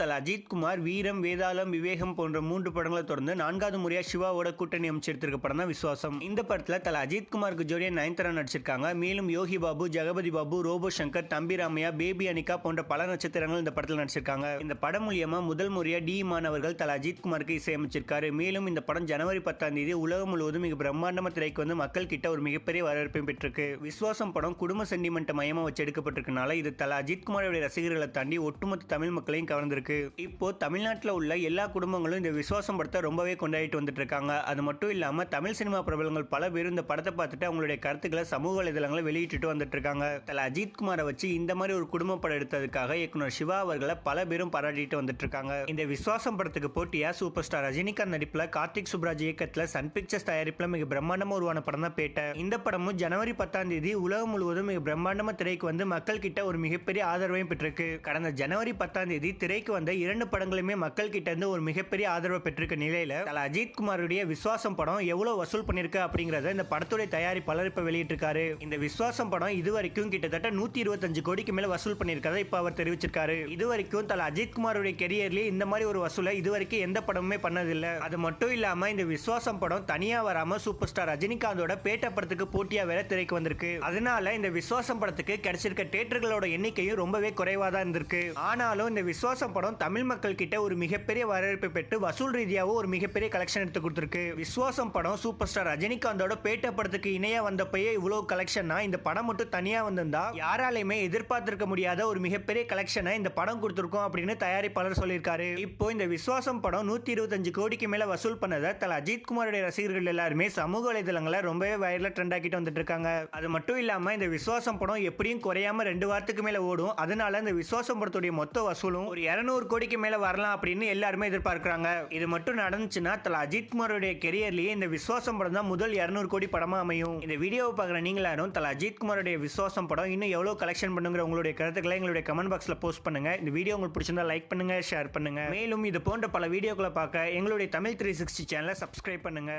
தல அஜித்குமார் வீரம் வேதாளம் விவேகம் போன்ற மூன்று படங்களை தொடர்ந்து நான்காவது முறையாக சிவாவோட கூட்டணி அமைச்சிருக்க படம் தான் விசுவாசம். இந்த படத்தில் தல அஜித்குமாருக்கு ஜோடியா நயன்தாரா நடிச்சிருக்காங்க. மேலும் யோகி பாபு ஜெகபதி பாபு ரோபோ சங்கர் தம்பி ராமையா பேபி அனிகா போன்ற பல நட்சத்திரங்கள் இந்த படத்தில் நடிச்சிருக்காங்க. இந்த படம் மூலியமா முதல் முறையாக டி மாணவர்கள் தல அஜித்குமாருக்கு இசையமைச்சிருக்காரு. மேலும் இந்த படம் ஜனவரி பத்தாம் தேதி உலகம் முழுவதும் மிக பிரம்மாண்டமாக திரைக்கு வந்து மக்கள் கிட்ட ஒரு மிகப்பெரிய வரவேற்பையும் பெற்றிருக்கு. விசுவாசம் படம் குடும்ப சென்டிமெண்ட் மையமாக வச்சு எடுக்கப்பட்டிருக்கனால இது தல அஜித்குமாரோட ரசிகர்களை தாண்டி ஒட்டுமொத்த தமிழ் மக்களையும் கவர்ந்திருக்கு. இப்போ தமிழ்நாட்டில் உள்ள எல்லா குடும்பங்களும் இந்த விசுவாசம் படத்தை ரொம்பவே கொண்டாடிட்டு வந்துட்டு இருக்காங்க. அது மட்டும் இல்லாம தமிழ் சினிமா பிரபலங்கள் பல பேர் இந்த படத்தை பார்த்துட்டு அவங்களுடைய கருத்துக்களை சமூக வலைதளங்களை வெளியிட்டு வந்துட்டு இருக்காங்க. தலை அஜித் குமாரை வச்சு இந்த மாதிரி ஒரு குடும்ப படம் எடுத்ததுக்காக இயக்குனர் சிவா அவர்களை பல பேரும் பாராட்டிட்டு வந்துட்டு இருக்காங்க. இந்த விசுவாசம் படத்துக்கு போட்டியா சூப்பர் ஸ்டார் ரஜினிகாந்த் நடிப்புல கார்த்திக் சுப்ராஜ் இயக்கத்துல சன் பிக்சர்ஸ் தயாரிப்புல மிக பிரம்மாண்டமா உருவான படம் தான் பேட்டை. இந்த படமும் ஜனவரி பத்தாம் தேதி உலகம் முழுவதும் மிக பிரம்மாண்டமா திரைக்கு வந்து மக்கள் கிட்ட ஒரு மிகப்பெரிய ஆதரவையும் பெற்றிருக்கு. கடந்த ஜனவரி பத்தாம் தேதி திரைக்கு வந்த இரண்டு படங்களுமே மக்கள் கிட்ட இருந்து ஒரு மிகப்பெரிய ஆதரவை பெற்றிருக்க நிலையில தல அஜித் குமாருடைய விசுவாசம் படம் எவ்வளவு வசூல் பண்ணிருக்கு அப்படிங்கறத இந்த படத்துடைய தயாரிப்பாளர் இப்ப வெளியிட்டிருக்காரு. இந்த விசுவாசம் படம் இது வரைக்கும் கிட்டத்தட்ட நூத்தி இருபத்தஞ்சு கோடிக்கு மேல வசூல் பண்ணிருக்கதை இப்ப அவர் தெரிவிச்சிருக்காரு. இது வரைக்கும் தல அஜித் குமாருடைய கெரியர்லயே இந்த மாதிரி ஒரு வசூலை இது வரைக்கும் எந்த படமுமே பண்ணதில்லை. அது மட்டும் இல்லாம இந்த விசுவாசம் படம் தனியா வராம சூப்பர் ஸ்டார் ரஜினிகாந்தோட பேட்ட படத்துக்கு போட்டியா வேற திரைக்கு வந்திருக்கு. அதனால இந்த விசுவாசம் படத்துக்கு கிடைச்சிருக்க தேட்டர்களோட எண்ணிக்கையும் ரொம்பவே குறைவா தான் இருந்திருக்கு. ஆனாலும் இந்த விசுவாசம் படம் தமிழ் மக்கள் கிட்ட ஒரு மிகப்பெரிய வரவேற்பை பெற்று வசூல் ரீதியாகவும் ஒரு மிகப்பெரிய கலெக்ஷன் எடுத்து கொடுத்துருக்கு. விஸ்வாசம் படம் சூப்பர் ஸ்டார் ரஜினிகாந்தோட பேட்ட படத்துக்கு இணையா வந்தப்பயே இவ்வளவு கலெக்ஷன்னா இந்த படம் மட்டும் தனியா வந்திருந்தா யாராலையுமே எதிர்பார்த்திருக்க முடியாத ஒரு மிகப்பெரிய கலெக்ஷனை இந்த படம் கொடுத்துருக்கோம் அப்படின்னு தயாரிப்பாளர் சொல்லியிருக்காரு. இப்போ இந்த விஸ்வாசம் படம் நூத்தி இருபத்தஞ்சு கோடிக்கு மேல வசூல் பண்ணதை தல அஜித்குமாருடைய ரசிகர்கள் எல்லாருமே சமூக வலைதளங்களை ரொம்பவே வைரலா ட்ரெண்ட் ஆக்கிட்டு வந்துட்டு இருக்காங்க. அது மட்டும் இல்லாம இந்த விஸ்வாசம் படம் எப்படியும் குறையாம ரெண்டு வாரத்துக்கு மேல ஓடும். அதனால இந்த விஸ்வாசம் படத்துடைய மொத்த வசூலும் ஒரு இரநூறு கோடிக்கு மேலே வரலாம் அப்படின்னு எல்லாருமே எதிர்பார்க்குறாங்க. இது மட்டும் நடந்துச்சுன்னா தல அஜித் குமாரோடைய இந்த விசுவாசம் படம் தான் முதல் இரநூறு கோடி படமாக அமையும். இந்த வீடியோவை பார்க்குற நீங்களாரும் எல்லாரும் தல அஜித் குமாரோடைய விசுவாசம் படம் இன்னும் எவ்வளோ கலெக்ஷன் பண்ணுங்கிற உங்களுடைய கருத்துக்களை எங்களுடைய கமெண்ட் பாக்ஸில் போஸ்ட் பண்ணுங்க. இந்த வீடியோ உங்களுக்கு பிடிச்சிருந்தா லைக் பண்ணுங்க ஷேர் பண்ணுங்க. மேலும் இது போன்ற பல வீடியோக்களை பார்க்க எங்களுடைய தமிழ் த்ரீ சிக்ஸ்டி சேனலை சப்ஸ்கிரைப் பண்ணுங்க.